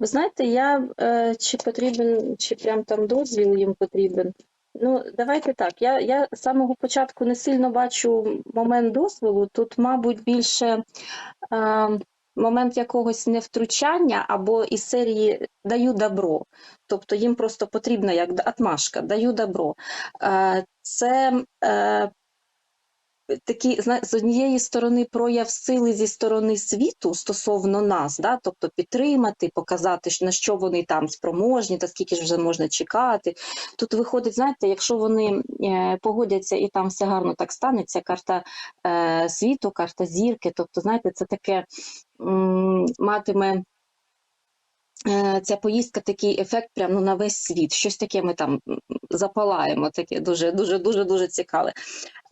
Ви знаєте, я е, чи потрібен, чи прям там дозвіл їм потрібен. Ну, давайте так. Я, я з самого початку не сильно бачу момент дозволу. Тут, мабуть, більше е, момент якогось невтручання або із серії даю добро. Тобто їм просто потрібна як отмашка, даю добро. Е, це е, такий, з однієї сторони прояв сили зі сторони світу стосовно нас, да? тобто підтримати, показати, на що вони там спроможні, та скільки ж вже можна чекати. Тут виходить, знаєте, якщо вони е, погодяться і там все гарно так станеться, карта е, світу, карта зірки, тобто, знаєте, це таке матиме. Е, Ця поїздка такий ефект прямо ну, на весь світ. Щось таке ми там запалаємо, таке дуже дуже дуже дуже цікаве.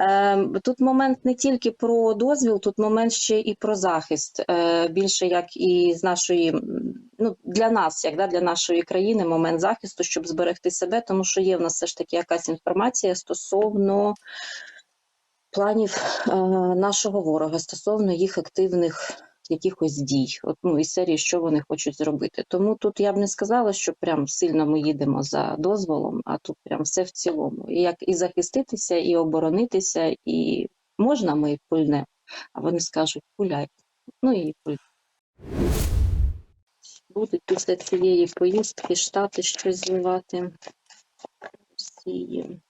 Е, Тут момент не тільки про дозвіл, тут момент ще і про захист. Е, Більше як і з нашої, ну для нас, як да, для нашої країни, момент захисту, щоб зберегти себе, тому що є в нас все ж таки якась інформація стосовно планів нашого ворога, стосовно їх активних якихось дій, от, ну, із серії, що вони хочуть зробити. Тому тут я б не сказала, що прям сильно ми їдемо за дозволом, а тут прям все в цілому. І як і захиститися, і оборонитися, і можна ми пульнемо, а вони скажуть пуляйте. Ну і пуль. Будуть після цієї поїздки штати щось зливати Росії.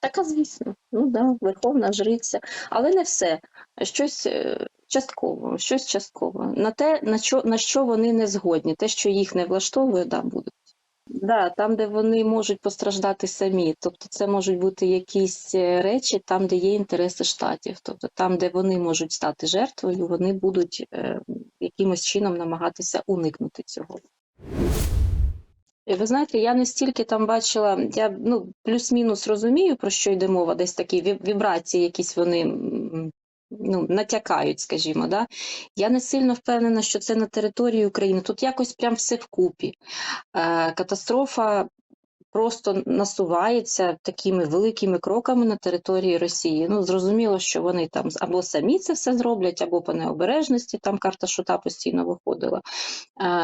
Така, звісно, ну да, верховна жриця, але не все. Щось е, частково, щось частково. На те, на що, на що вони не згодні, те, що їх не влаштовує, да, будуть. Да, там, де вони можуть постраждати самі. Тобто це можуть бути якісь е, речі там, де є інтереси штатів. Тобто там, де вони можуть стати жертвою, вони будуть е, якимось чином намагатися уникнути цього. І ви знаєте, я не стільки там бачила, я ну, плюс-мінус розумію, про що йде мова, десь такі вібрації, якісь вони ну, натякають, скажімо. Да? Я не сильно впевнена, що це на території України. Тут якось прям все вкупі. Е, катастрофа просто насувається такими великими кроками на території Росії. Ну, зрозуміло, що вони там або самі це все зроблять, або по необережності, там карта шута постійно виходила.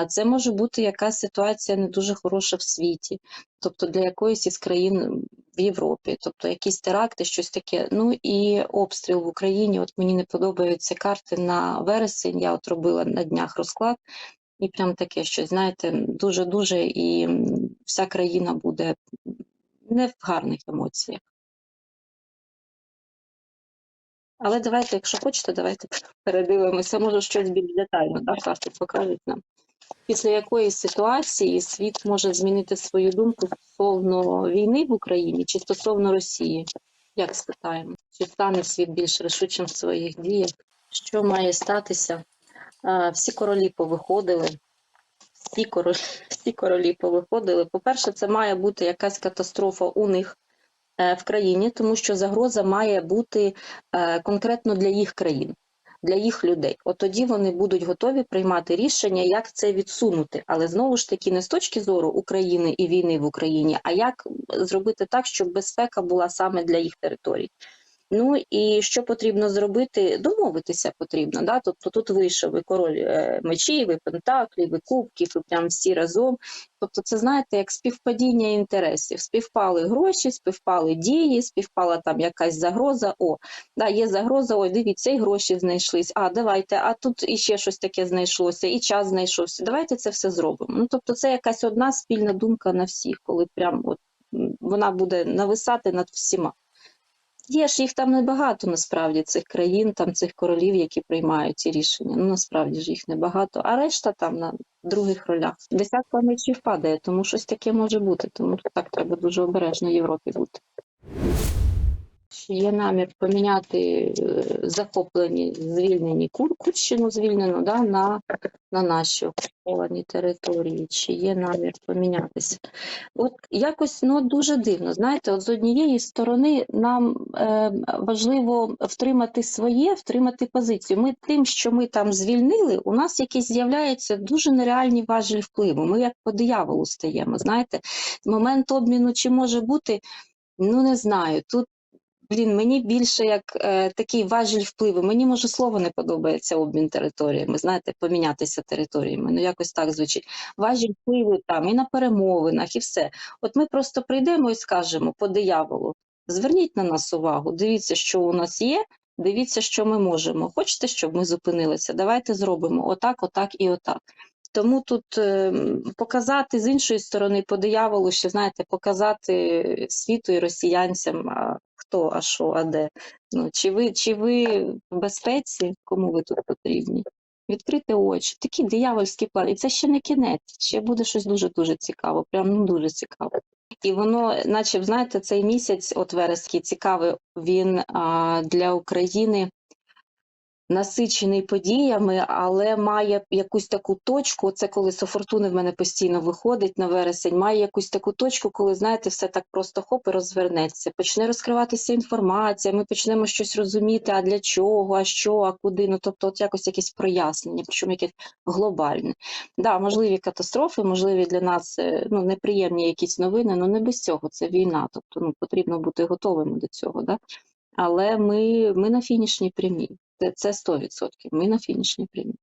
Це може бути якась ситуація не дуже хороша в світі, тобто для якоїсь із країн в Європі, тобто якісь теракти, щось таке. Ну і обстріл в Україні. От мені не подобаються карти на вересень. Я от робила на днях розклад. І прям таке щось, знаєте, дуже-дуже, і вся країна буде не в гарних емоціях. Але давайте, якщо хочете, давайте передивимося. Може, щось більш детально, да, карти покажуть нам. Після якої ситуації світ може змінити свою думку стосовно війни в Україні чи стосовно Росії? Як спитаємо? Чи стане світ більш рішучим в своїх діях? Що має статися? А, Всі королі повиходили. Всі королі, всі королі повиходили. По-перше, це має бути якась катастрофа у них е, в країні, тому що загроза має бути е, конкретно для їх країн, для їх людей. От тоді вони будуть готові приймати рішення, як це відсунути. Але знову ж таки, не з точки зору України і війни в Україні, а як зробити так, щоб безпека була саме для їх територій. Ну і що потрібно зробити? Домовитися потрібно. Да? Тобто тут вийшов і король е, мечів, і пентаклів, і кубків, і прям всі разом. Тобто, це знаєте, як співпадіння інтересів. Співпали гроші, співпали дії, співпала там якась загроза. О, да, є загроза, ой, дивіться, і гроші знайшлись. А давайте, а тут іще щось таке знайшлося, і час знайшовся. Давайте це все зробимо. Ну тобто, це якась одна спільна думка на всіх, коли прям от вона буде нависати над всіма. Є ж їх там небагато насправді цих країн, там цих королів, які приймають ці рішення. Ну насправді ж їх небагато, а решта там на других ролях. Десятка мечів падає, тому щось таке може бути. Тому так треба дуже обережно Європі бути. Чи є намір поміняти е, захоплені звільнені Кур, Курщину звільнену да, на, на наші окуповані території? Чи є намір помінятися? От якось ну дуже дивно. Знаєте, от з однієї сторони нам е, важливо втримати своє, втримати позицію. Ми тим, що ми там звільнили, у нас якісь з'являються дуже нереальні важелі впливу. Ми як по дияволу стаємо. Знаєте, момент обміну чи може бути, ну не знаю. Тут блін, мені більше як е, такий важіль впливу. Мені може слово не подобається обмін територіями. Знаєте, помінятися територіями. Ну якось так звучить. Важіль впливу там і на перемовинах, і все. От ми просто прийдемо і скажемо по дияволу: зверніть на нас увагу, дивіться, що у нас є. Дивіться, що ми можемо. Хочете, щоб ми зупинилися? Давайте зробимо отак, отак і отак. Тому тут е, показати з іншої сторони по дияволу, що знаєте, показати світу і росіянцям, хто, а що, а де. Ну чи ви, чи ви в безпеці, кому ви тут потрібні? Відкрити очі, такі диявольські плани. І це ще не кінець, ще буде щось дуже дуже цікаво. Прям ну дуже цікаво. І воно, наче знаєте, цей місяць, от вереський, цікавий, він а, для України насичений подіями, але має якусь таку точку. Це коли Софортуни в мене постійно виходить на вересень. Має якусь таку точку, коли знаєте, все так просто хоп і розвернеться. Почне розкриватися інформація. Ми почнемо щось розуміти, а для чого, а що, а куди. Ну тобто, от якось якесь прояснення, причому якесь глобальне. Да, можливі катастрофи, можливі для нас е, ну неприємні якісь новини. Ну не без цього. Це війна. Тобто, ну потрібно бути готовими до цього. Да? Але ми, ми на фінішній прямій. Це, це 100%. Ми на фінішній прямій.